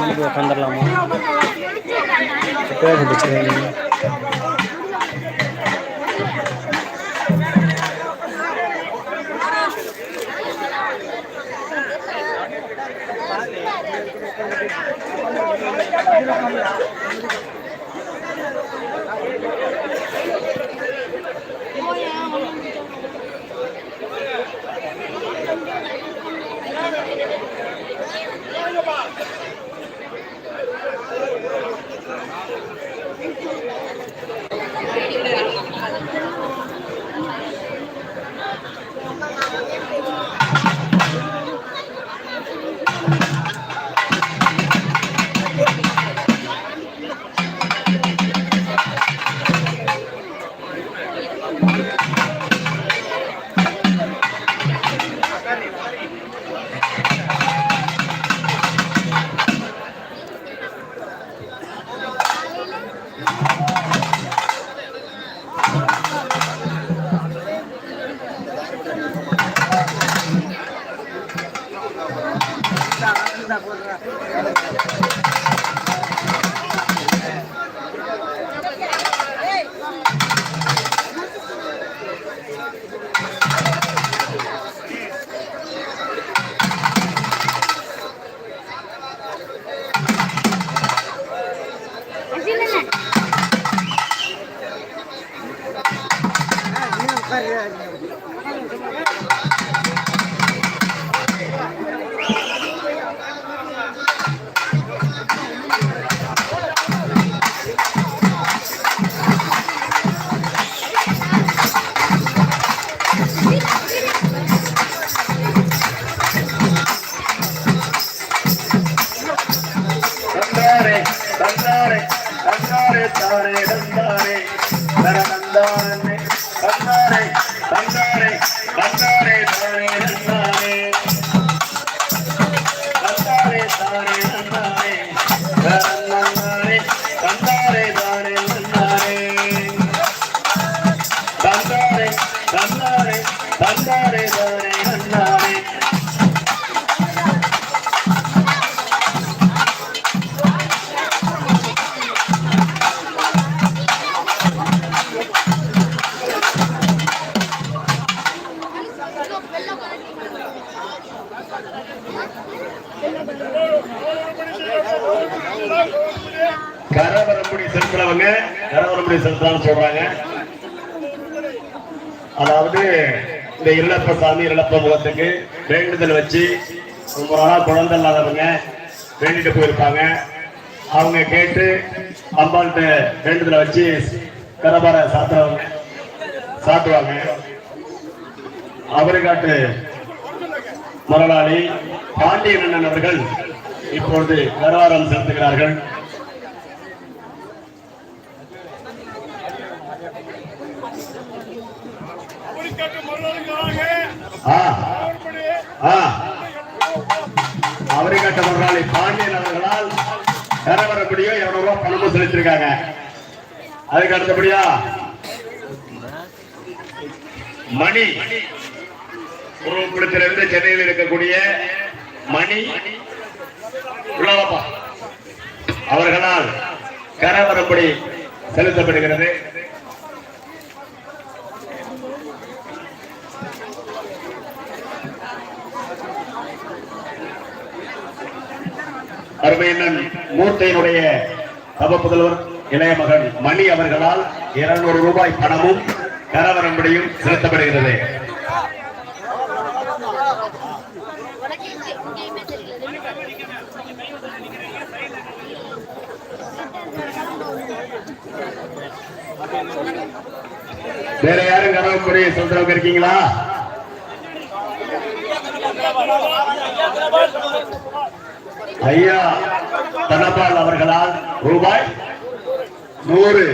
நம்மளுக்கு உட்காந்துடலாமா பேர் பிடிச்சிருக்கீங்க தந்தாரே தந்தாரே தாரே தந்தாரே தனதந்தாரே தந்தாரே தந்தாரே தந்தாரே தாரே தந்தாரே தந்தாரே தாரே தந்தாரே தனதந்தாரே தந்தாரே தாரே தந்தாரே தந்தாரே தந்தாரே தந்தாரே தாரே கரவரம்புடி செலுத்துறவங்க கரவரம்புடி செலுத்தலாம்னு சொல்றாங்க. அதாவது இந்த இல்லப்ப சாமி இல்லப்ப முகத்துக்கு வேண்டுதல் வச்சு ரொம்ப நாளா குழந்தை இல்லாதவங்க வேண்டிட்டு போயிருப்பாங்க. அவங்க கேட்டு அம்பாள்கிட்ட வேண்டுதலை வச்சு கரபார சாத்துறவங்க சாத்துவாங்க. அவருக்காட்டு மரலாளி பாண்டியன் அவர்கள் இப்பொழுது கரவாரம் செலுத்துகிறார்கள். ஆ ஆ. அவரிக்காட்ட பாண்டியன் அவர்களால் கரவரப்படியோ இருநூறு ரூபாய் பணமும் செலுத்திருக்காங்க. அதுக்கு அடுத்தபடியா மணி. உருவப்படுத்திலிருந்து சென்னையில் இருக்கக்கூடிய மணி அவர்களால் கரவரப்படி செலுத்தப்படுகிறது. அருமையண்ணன் மூர்த்தியினுடைய சப புதல்வர் இளைய மகன் மணி அவர்களால் இருநூறு ரூபாய் பணமும் கரவரம்படியும் செலுத்தப்படுகிறது. வேற யாரும் கரவரம்படி சொல்றவங்க இருக்கீங்களா? ஐயா தனபால் அவர்களால் ரூபாய் நூறு